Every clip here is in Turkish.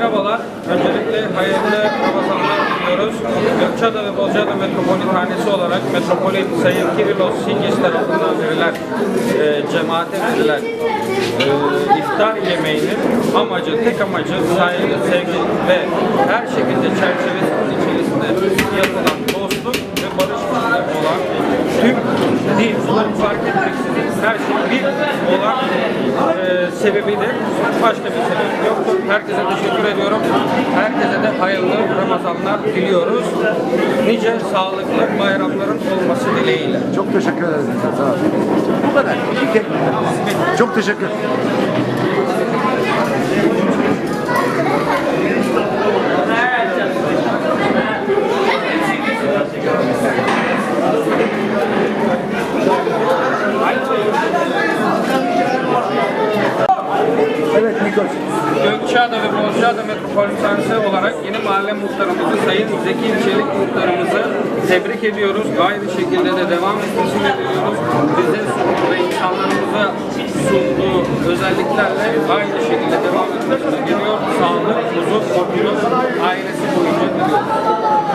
Merhabalar. Öncelikle hayırlı Ramazanlar diliyoruz. Gökçeada ve Bozcaada Metropolitanesi olarak Metropolit Sayın Kirilos Singis tarafından verilen, e, cemaate verilen e, iftar yemeğinin amacı, tek amacı saygı, sevgi ve her şekilde çerçevesinin sebebidir. Başka bir sebep yoktur. Herkese teşekkür ediyorum. Herkese de hayırlı Ramazanlar diliyoruz. Nice sağlıklı bayramların olması dileğiyle. Çok teşekkür ederiz. Bu kadar. İki. Çok teşekkür Gökçeada ve Bozcaada Metropolitanesi olarak yeni mahalle muhtarımızı Sayın Zeki Çelik muhtarımızı tebrik ediyoruz. Aynı şekilde de devam etmesini diliyoruz. Bize sunduğu ve insanlarımıza sunduğu özelliklerle aynı şekilde devam etmesini diliyor. Sağlık, huzur, mutluluk ailesi boyunca diliyoruz.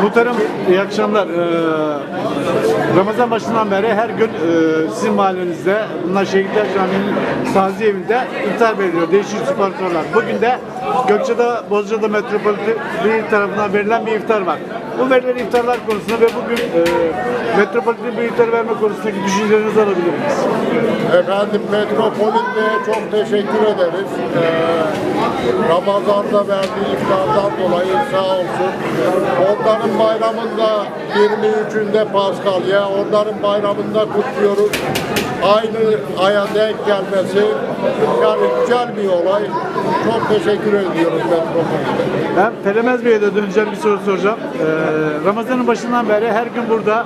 Muhtarım iyi akşamlar. Ee, Ramazan başından beri her gün e, sizin mahallenizde bunlar Şehitler Camii'nin taziye evinde iftar veriliyor. Değişik sponsorlar. Bugün de Gökçeada Bozcaada Metropolit'i tarafından verilen bir iftar var. Bu verilen iftarlar konusunda ve bugün e, Metropolit'in bir iftar verme konusundaki düşüncelerinizi alabilir miyiz? Efendim Metropolit'e çok teşekkür ederiz. Ee, Ramazan'da verdiği iftardan dolayı sağ olsun. Onların bayramında 23'ünde Paskalya, onların bayramında kutluyoruz. Aynı aya denk gelmesi yani güzel bir olay. Çok teşekkür ediyoruz Metropolit'e. Ben Pelemez Bey'e de döneceğim bir soru soracağım. Ee, Ramazan'ın başından beri her gün burada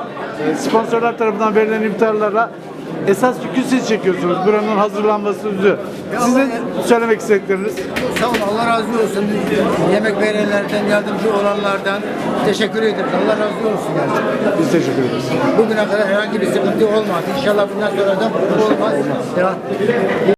e, sponsorlar tarafından verilen iftarlarla esas yükü siz çekiyorsunuz. Buranın hazırlanması üzü. Sizin söylemek istedikleriniz. Sağ olun, Allah razı olsun. Yemek verenlerden, yardımcı olanlardan teşekkür ederiz. Allah razı olsun yani. Biz teşekkür ederiz. Bugüne kadar herhangi bir sıkıntı olmadı. İnşallah bundan sonra da olmaz. Ya,